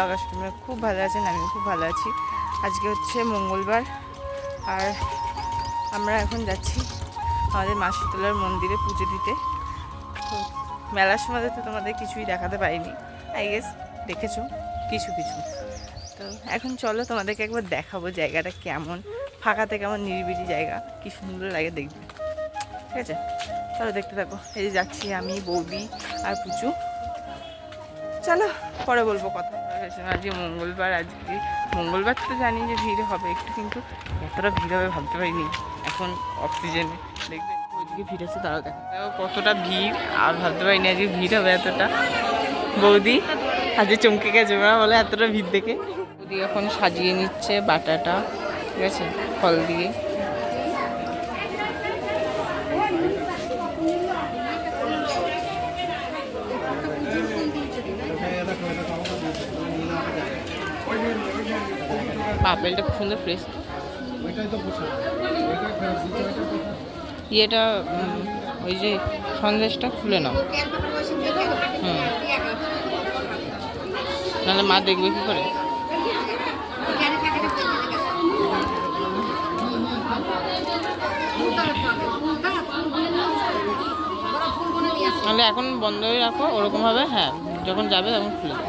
Blog আশা খুব ভালো আছেন আমি খুব ভালো আছি। আজকে হচ্ছে মঙ্গলবার, আর আমরা এখন যাচ্ছি আমাদের মা শীতলার মন্দিরে পুজো দিতে। তো মেলার সময় তো তোমাদের কিছুই দেখাতে পারিনি আই গেস দেখেছ, কিছু কিছু। তো এখন চলো তোমাদেরকে একবার দেখাবো জায়গাটা কেমন, ফাঁকাতে কেমন, নিরিবিলি জায়গা, কি সুন্দর লাগে দেখবে। ঠিক আছে? চলো দেখতে থাকো। এই যাচ্ছি আমি, বৌদি আর পুচু। চলো, পরে বলব কথা। আজকে মঙ্গলবার আজকে। মঙ্গলবার তো জানি যে ভিড় হবে, একটু কিন্তু এতটা ভিড় হবে ভাবতে পারিনি। এখন অক্সিজেনে দেখবে। ওইদিকে ভিড় আছে তারাও দেখো। কতটা ভিড়, আর ভাবতে পারিনি আজকে ভিড় হবে এতটা। বৌদি, আজকে চমকে গেছে ওরা বলে এতটা ভিড় দেখে। বৌদি এখন সাজিয়ে নিচ্ছে বাটাটা, ঠিক আছে? ফল দিয়ে। আপেলটা খুব সুন্দর ফ্রেশ ইয়েটা ওই যে সন্দেশটা খুলে নাও। হুম। নাহলে মা দেখবে কি করে? নাহলে এখন বন্ধ হয়ে রাখো ওরকম ভাবে হ্যাঁ যখন যাবে তখন খুলে দাও।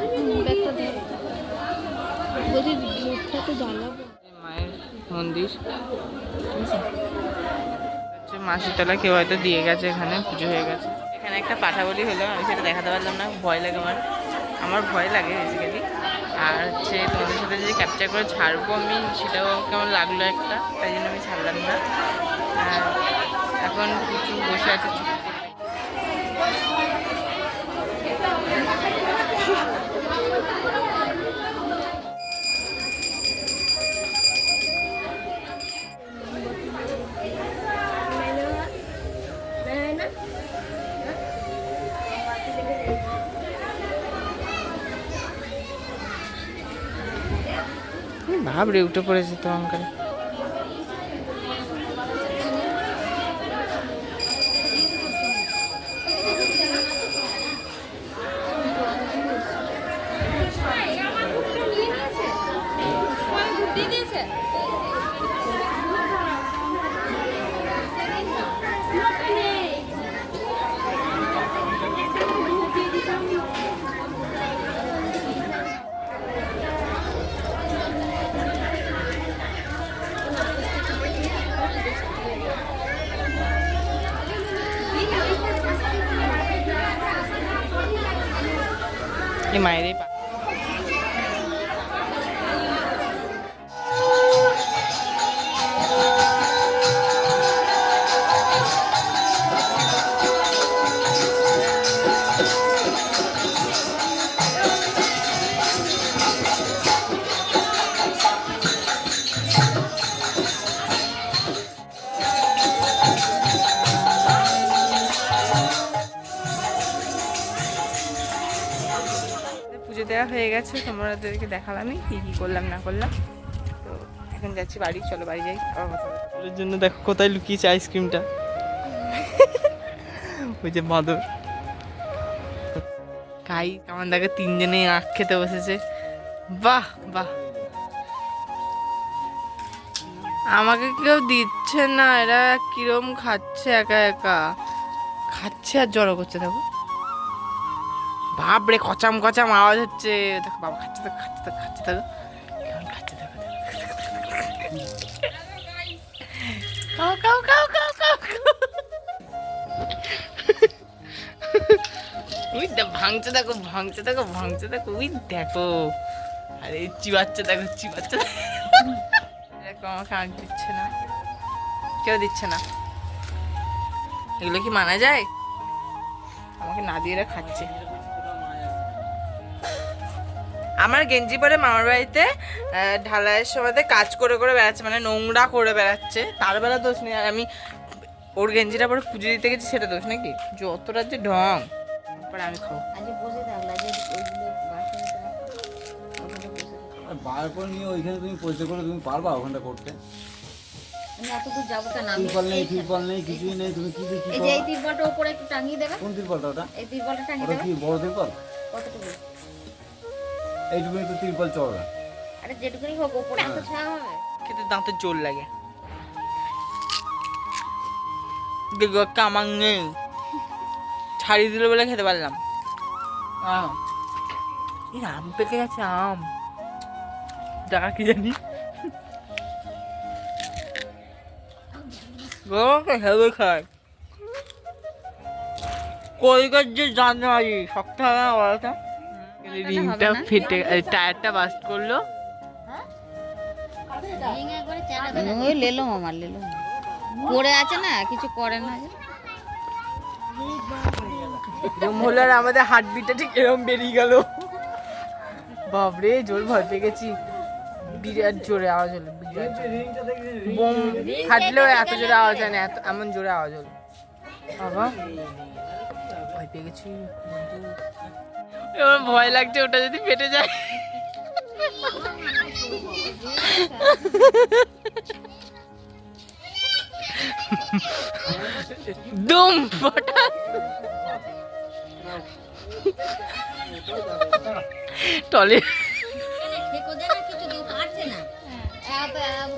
মায়ের মন্দির। মা শীতলা কেউ হয়তো দিয়ে গেছে এখানে, পুজো হয়ে গেছে। এখানে একটা পাঠাবলি হলো, আমি সেটা দেখাতে পারলাম না, ভয় লাগে আমার। আমার ভয় লাগে বেসিক্যালি আর হচ্ছে তোমাদের সাথে যদি ক্যাপচার করে ছাড়বো আমি, সেটাও কেমন লাগল একটা, তাই জন্য আমি ছাড়লাম না। আর এখন কিছু বসে আছে। ভাবরে উঠে পড়েছে তো অঙ্কারে এই মায়ের দেওয়া হয়ে গেছে তোমাদেরকে দেখালামই কি কি করলাম না করলাম। তো এখন যাচ্ছি বাড়ি চলো বাড়ি যাই আবার কথা ওর জন্য দেখো কোথায় লুকিয়েছে আইসক্রিমটা। ওই যে মাদর। কাই কেমন দেখে তিনজনে আখ খেতে বসেছে। বাহ বাহ। আমাকে কেউ দিচ্ছে না এরা কিরম খাচ্ছে একা একা। খাচ্ছে আর জড়ো করছে দেখো। বাপরে কচাম কচাম আওয়াজ হচ্ছে। দেখো, বাবা খাচ্ছে, দেখো খাচ্ছে দেখো খাচ্ছে, দেখো। কেমন খাচ্ছে, দেখো কাউ কাউ কাউ কাউ কাউ উই দে, ভাঙছে, দেখো ভাঙছে দেখো ভাঙছে, দেখো, উই দেখো। আরে, চিবাচ্ছে, দেখো চিবাচ্ছে। দেখো আমাকে আঁক দিচ্ছে না। কেউ দিচ্ছে না। এগুলো কি মানা যায়? আমাকে না দিয়ে এরা খাচ্ছে। আমার গেঞ্জি পরে মামার বাড়িতে ঢালাইয়ের সময়তে কাজ করে করে বেড়াচ্ছে মানে নোংরা করে বেড়াচ্ছে। তার বেলা দোষ নেই আর আমি ওর গেঞ্জিটা পরে পুজো দিতে গেছি সেটা দোষ নাকি? যতটা যে ঢং। পরে আমি খাব। বার করে নিয়ে ওইখানে তুমি পরিষ্কার করে তুমি পারবা ওখানটা করতে? আমি এত দূর যাব তিরপল নেই এই- তিরপল নেই কিছুই নেই তুমি কি এই যে এই তিরপলটা উপরে একটু টাঙিয়ে দেবে। কোন তিরপলটা ওটা? এই তিরপলটা টাঙিয়ে দেবে। কি বড় তিরপল? কতটুকু? এইটুকুনি তো তিরপল চড়া আরে যেটুকুনি হোক ওপরে এত ছায়া হবে। খেতে দাঁতে জোর লাগে। দেখো কামাং নেই। ছাড়িয়ে দিল বলে খেতে পারলাম। আহ এই আম পেকে গেছে আম। টাকা কি জানি? হেবে খায় কইকার যে জানে আছি শক্ত হবে না বলতো রিংটা ফেটে টায়ারটা বাস্ট করল। ওই লেলো আমার লেলো পড়ে আছে না কিছু করে না। যে। এরকম হলো আর আমাদের হার্টবিটটা ঠিক এরকম বেরিয়ে গেল। বাপরে জোর ভয় পেয়ে গেছি। বিরাট জোরে আওয়াজ হলো বিরাট জোরে। বোম ফাটলেও এত জোরে আওয়াজ হয় না এত এমন জোরে আওয়াজ হলো। বাবা। পেয়ে গেছি এবার ভয় লাগছে ওটা যদি ফেটে যায়। দুম ফটা টলে। ঠেকো দে না কিছু কেউ হাঁটছে না এত এত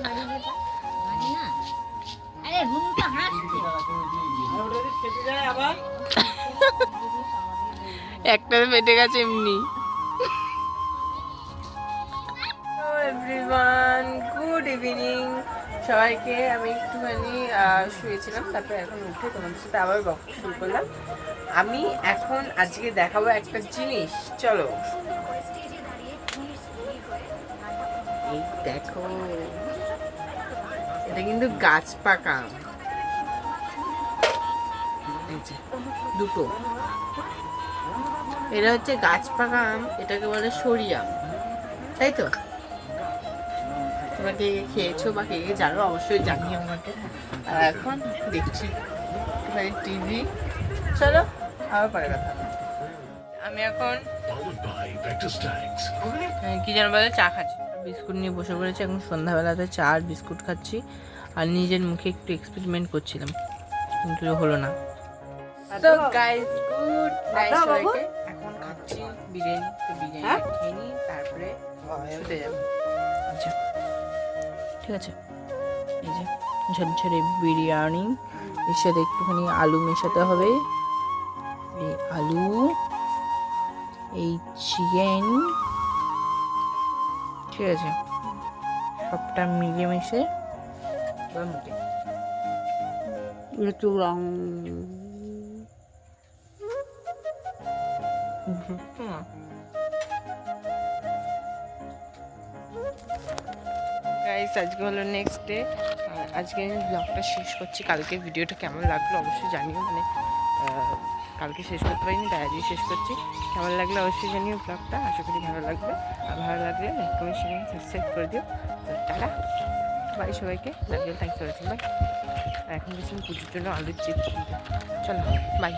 একটা ফেটে গেছে এমনি। এভরিওয়ান গুড ইভিনিং সবাইকে আমি একটুখানি শুয়েছিলাম, তারপর এখন উঠে তোমাদের সাথে আবার গল্প শুরু করলাম। আমি এখন আজকে দেখাবো একটা জিনিস, চলো। এই দেখো, এটা কিন্তু গাছ পাকা। দুটো। এটা হচ্ছে গাছ পাকা আম এটাকে বলে সরি আম। তাই তো? তোমরা কে কে খেয়েছো বা কে জানো অবশ্যই জানি আমাকে। আর এখন দেখছি টিভি চলো আবার পরে কথা। আমি এখন কি যেন বলে চা খাচ্ছি। বিস্কুট নিয়ে বসে পড়েছি এখন সন্ধ্যাবেলাতে চা আর বিস্কুট খাচ্ছি। আর নিজের মুখে একটু এক্সপেরিমেন্ট করছিলাম। কিন্তু হলো না। তো গাইস গুড নাইট সবাইকে। বিরিয়ানি তো বিরিয়ানি খেয়ে নিই তারপরে শুতে যাব। আচ্ছা। ঠিক আছে। এই যে ঝরঝরে বিরিয়ানি এর সাথে একটুখানি আলু মেশাতে হবে। এই আলু এই চিকেন ঠিক আছে। সবটা মিলিয়ে মিশে এবার একটু রং আজকে হলো নেক্সট ডে আজকে আমি ব্লগটা শেষ করছি। কালকে ভিডিওটা কেমন লাগল অবশ্যই জানিও। মানে কালকে শেষ করতে পারিনি, তাই আজকে শেষ করছি। কেমন লাগল অবশ্যই জানিও ব্লগটা আশা করি ভালো লাগবে। আর ভালো লাগলে লাইক কমেন্ট শেয়ার সাবস্ক্রাইব করে দিও। তো টাটা। বাই সবাইকে। লাগলে ফর ওয়াচিং বাই এখন গেছিলাম পুজোর জন্য আলুর চিপস চলো বাই